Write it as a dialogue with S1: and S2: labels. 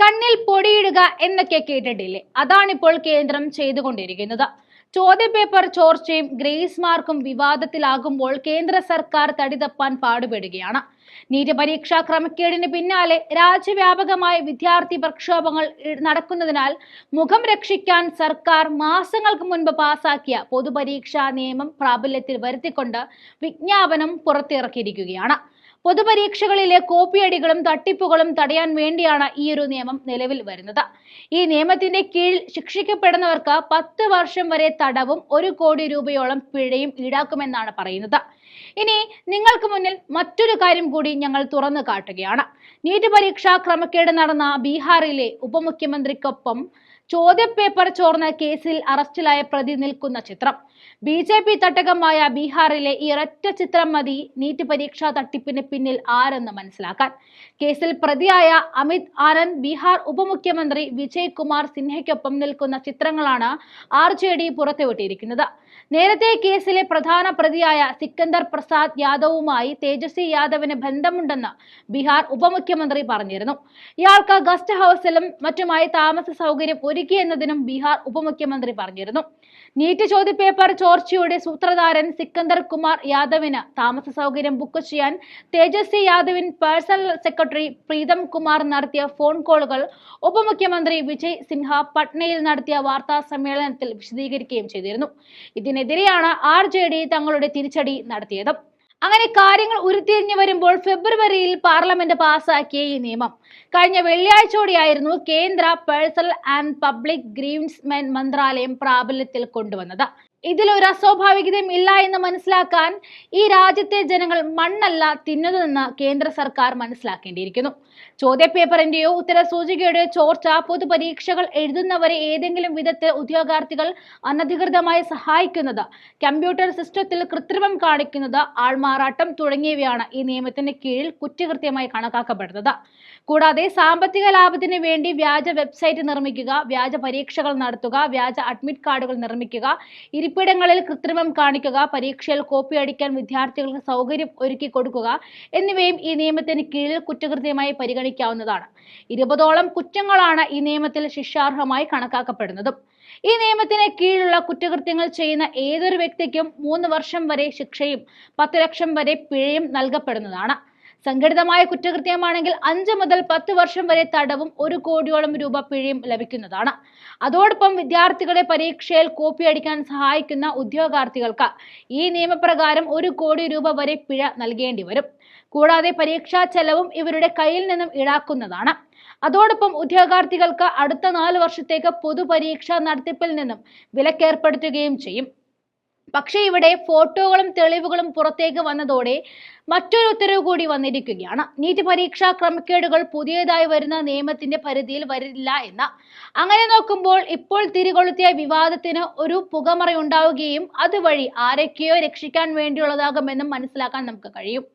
S1: കണ്ണിൽ പൊടിയിടുക എന്നൊക്കെ കേട്ടിട്ടില്ലേ? അതാണിപ്പോൾ കേന്ദ്രം ചെയ്തുകൊണ്ടിരിക്കുന്നത്. ചോദ്യപേപ്പർ ചോർച്ചയും ഗ്രേസ് മാർക്കും വിവാദത്തിലാകുമ്പോൾ കേന്ദ്ര സർക്കാർ തടിതപ്പാൻ പാടുപെടുകയാണ്. നീറ്റ് പരീക്ഷാ ക്രമക്കേടിന് പിന്നാലെ രാജ്യവ്യാപകമായ വിദ്യാർത്ഥി പ്രക്ഷോഭങ്ങൾ നടക്കുന്നതിനാൽ മുഖം രക്ഷിക്കാൻ സർക്കാർ മാസങ്ങൾക്ക് മുൻപ് പാസാക്കിയ പൊതുപരീക്ഷാ നിയമം പ്രാബല്യത്തിൽ വരുത്തിക്കൊണ്ട് വിജ്ഞാപനം പുറത്തിറക്കിയിരിക്കുകയാണ്. പൊതുപരീക്ഷകളിലെ കോപ്പിയടികളും തട്ടിപ്പുകളും തടയാൻ വേണ്ടിയാണ് ഈ ഒരു നിയമം നിലവിൽ വരുന്നത്. ഈ നിയമത്തിന്റെ കീഴിൽ ശിക്ഷിക്കപ്പെടുന്നവർക്ക് പത്ത് വർഷം വരെ തടവും ഒരു കോടി രൂപയോളം പിഴയും ഈടാക്കുമെന്നാണ് പറയുന്നത്. ഇനി നിങ്ങൾക്ക് മുന്നിൽ മറ്റൊരു കാര്യം കൂടി ഞങ്ങൾ തുറന്നു കാട്ടുകയാണ്. നീറ്റ് പരീക്ഷാ ക്രമക്കേട് നടന്ന ബീഹാറിലെ ഉപമുഖ്യമന്ത്രിക്കൊപ്പം ചോദ്യപേപ്പർ ചോർന്ന കേസിൽ അറസ്റ്റിലായ പ്രതി നിൽക്കുന്ന ചിത്രം. ബി ജെ പി തട്ടകമായ ബീഹാറിലെ ഇരട്ട ചിത്രം മതി നീറ്റ് പരീക്ഷാ തട്ടിപ്പിന് പിന്നിൽ ആരെന്ന് മനസ്സിലാക്കാൻ. കേസിൽ പ്രതിയായ അമിത് ആനന്ദ് ബീഹാർ ഉപമുഖ്യമന്ത്രി വിജയ് കുമാർ സിൻഹയ്ക്കൊപ്പം നിൽക്കുന്ന ചിത്രങ്ങളാണ് ആർ ജെ ഡി പുറത്തുവിട്ടിരിക്കുന്നത്. നേരത്തെ കേസിലെ പ്രധാന പ്രതിയായ സിക്കന്ദർ പ്രസാദ് യാദവുമായി തേജസ്വി യാദവിന് ബന്ധമുണ്ടെന്ന് ബീഹാർ ഉപമുഖ്യമന്ത്രി പറഞ്ഞിരുന്നു. ഇയാൾക്ക് ഗസ്റ്റ് ഹൗസിലും മറ്റുമായി താമസ സൗകര്യം ഒരുക്കിയെന്നതിനും ബീഹാർ ഉപമുഖ്യമന്ത്രി പറഞ്ഞിരുന്നു. നീറ്റ് ചോദ്യപേപ്പർ ചോർച്ചയുടെ സൂത്രധാരൻ സിക്കന്ദർ കുമാർ യാദവിന് താമസ സൗകര്യം ബുക്ക് ചെയ്യാൻ തേജസ്വി യാദവിൻ പേഴ്സണൽ സെക്രട്ടറി പ്രീതം കുമാർ നടത്തിയ ഫോൺ കോളുകൾ ഉപമുഖ്യമന്ത്രി വിജയ് സിൻഹ പട്നയിൽ നടത്തിയ വാർത്താ സമ്മേളനത്തിൽ വിശദീകരിക്കുകയും ചെയ്തിരുന്നു. ഇതിനെതിരെയാണ് ആർ തങ്ങളുടെ തിരിച്ചടി നടത്തിയത്. അങ്ങനെ കാര്യങ്ങൾ ഉരുത്തിരിഞ്ഞു വരുമ്പോൾ ഫെബ്രുവരിയിൽ പാർലമെന്റ് പാസാക്കിയ ഈ നിയമം. കഴിഞ്ഞ വെള്ളിയാഴ്ചയോടെയായിരുന്നു കേന്ദ്ര പേഴ്സണൽ ആൻഡ് പബ്ലിക് ഗ്രീവ്സ്മെൻ മന്ത്രാലയം പ്രാബല്യത്തിൽ കൊണ്ടുവന്നത്. ഇതിലൊരു അസ്വാഭാവികതയും ഇല്ല എന്ന് മനസ്സിലാക്കാൻ ഈ രാജ്യത്തെ ജനങ്ങൾ മണ്ണല്ല തിന്നതെന്ന് കേന്ദ്ര സർക്കാർ മനസ്സിലാക്കേണ്ടിയിരിക്കുന്നു. ചോദ്യപേപ്പറിന്റെയോ ഉത്തര സൂചികയുടെയോ ചോർച്ച പൊതുപരീക്ഷകൾ എഴുതുന്നവരെ ഏതെങ്കിലും വിധത്തിൽ ഉദ്യോഗാർത്ഥികൾ അനധികൃതമായി സഹായിക്കുന്നത് കമ്പ്യൂട്ടർ സിസ്റ്റത്തിൽ കൃത്രിമം കാണിക്കുന്നത് ആൾമാറാട്ടം തുടങ്ങിയവയാണ് ഈ നിയമത്തിന് കീഴിൽ കുറ്റകൃത്യമായി കണക്കാക്കപ്പെടുന്നത്. കൂടാതെ സാമ്പത്തിക ലാഭത്തിന് വേണ്ടി വ്യാജ വെബ്സൈറ്റ് നിർമ്മിക്കുക വ്യാജ പരീക്ഷകൾ നടത്തുക വ്യാജ അഡ്മിറ്റ് കാർഡുകൾ നിർമ്മിക്കുക ഇരിപ്പിടങ്ങളിൽ കൃത്രിമം കാണിക്കുക പരീക്ഷയിൽ കോപ്പി അടിക്കാൻ വിദ്യാർത്ഥികൾക്ക് സൗകര്യം ഒരുക്കി കൊടുക്കുക എന്നിവയും ഈ നിയമത്തിന് കീഴിൽ കുറ്റകൃത്യമായി പരിഗണിക്കാവുന്നതാണ്. ഇരുപതോളം കുറ്റങ്ങളാണ് ഈ നിയമത്തിൽ ശിക്ഷാർഹമായി കണക്കാക്കപ്പെടുന്നതും. ഈ നിയമത്തിന് കീഴിലുള്ള കുറ്റകൃത്യങ്ങൾ ചെയ്യുന്ന ഏതൊരു വ്യക്തിക്കും മൂന്ന് വർഷം വരെ ശിക്ഷയും പത്ത് ലക്ഷം വരെ പിഴയും നൽകപ്പെടുന്നതാണ്. സംഘടിതമായ കുറ്റകൃത്യമാണെങ്കിൽ അഞ്ച് മുതൽ പത്ത് വർഷം വരെ തടവും ഒരു കോടിയോളം രൂപ പിഴയും ലഭിക്കുന്നതാണ്. അതോടൊപ്പം വിദ്യാർത്ഥികളെ പരീക്ഷയിൽ കോപ്പി അടിക്കാൻ സഹായിക്കുന്ന ഉദ്യോഗാർത്ഥികൾക്ക് ഈ നിയമപ്രകാരം ഒരു കോടി രൂപ വരെ പിഴ നൽകേണ്ടി വരും. കൂടാതെ പരീക്ഷാ ചെലവും ഇവരുടെ കയ്യിൽ നിന്നും ഈടാക്കുന്നതാണ്. അതോടൊപ്പം ഉദ്യോഗാർത്ഥികൾക്ക് അടുത്ത നാല് വർഷത്തേക്ക് പൊതുപരീക്ഷാ നടത്തിപ്പിൽ നിന്നും വിലക്കേർപ്പെടുത്തുകയും ചെയ്യും. പക്ഷേ ഇവിടെ ഫോട്ടോകളും തെളിവുകളും പുറത്തേക്ക് വന്നതോടെ മറ്റൊരു ഉത്തരവ് കൂടി വന്നിരിക്കുകയാണ്. നീറ്റ് പരീക്ഷാ ക്രമക്കേടുകൾ പുതിയതായി വരുന്ന നിയമത്തിന്റെ പരിധിയിൽ വരില്ല എന്ന. അങ്ങനെ നോക്കുമ്പോൾ ഇപ്പോൾ തിരികൊളുത്തിയ വിവാദത്തിന് ഒരു പുകമറയുണ്ടാവുകയും അതുവഴി ആരൊക്കെയോ രക്ഷിക്കാൻ വേണ്ടിയുള്ളതാകുമെന്നും മനസ്സിലാക്കാൻ നമുക്ക് കഴിയും.